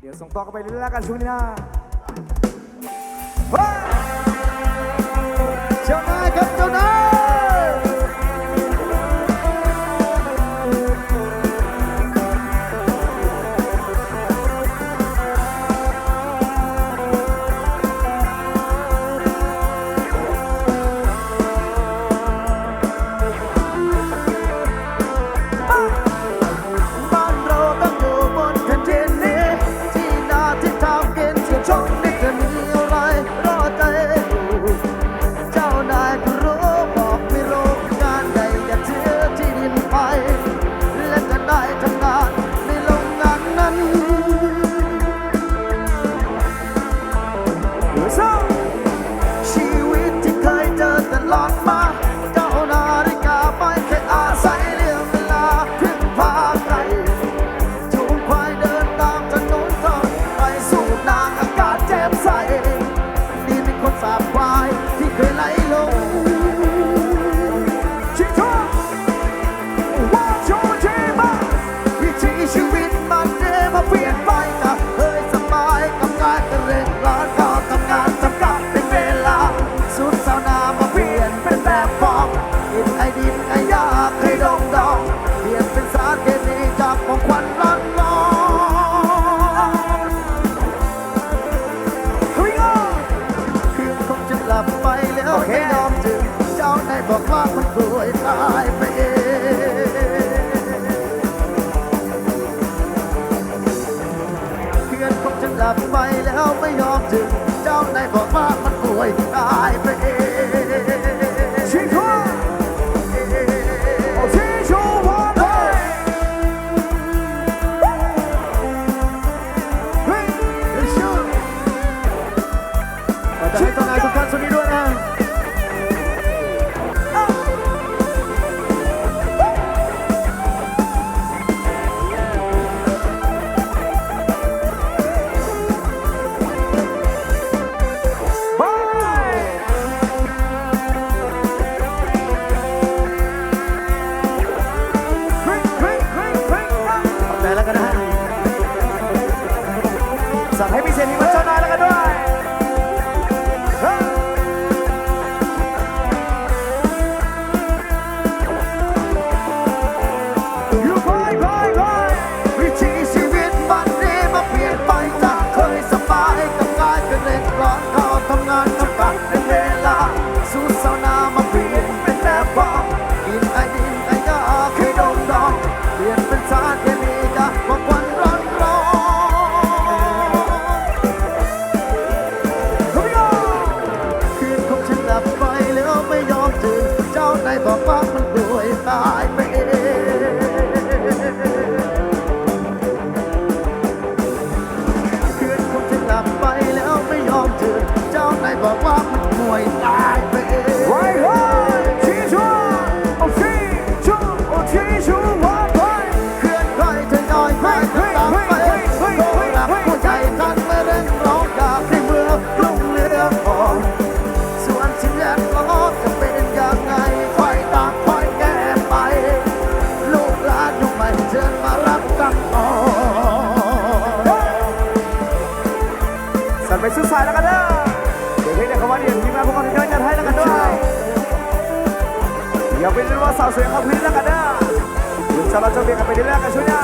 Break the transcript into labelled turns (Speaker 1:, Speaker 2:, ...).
Speaker 1: เดี๋ยวส่งต่อกันไปเรื่อยๆล้กันช่วงนี้นะ
Speaker 2: Lord God. สั่งให้พิเศษมีวั
Speaker 1: ช
Speaker 2: นา ก็ฟ้ามันโดยตายไปเองคืนคงจะกลับไปแล้วไม่ยอมถึงเจ้าไหนบอกว่ามันห่วยตายไป ไปซื้อสายแล้
Speaker 1: วกันเด้อเดี๋ยวเพลงเด็กเขาว่าเดี๋ยวทีมงานพวกเราเยอะจะให้แล้วกันด้วยอย่าไปรู้ว่าสาวสวยเขาพื้นแล้วกันเด้อคุณสาวเราจะเบียกันไปเรื่อยกันชุดยนะ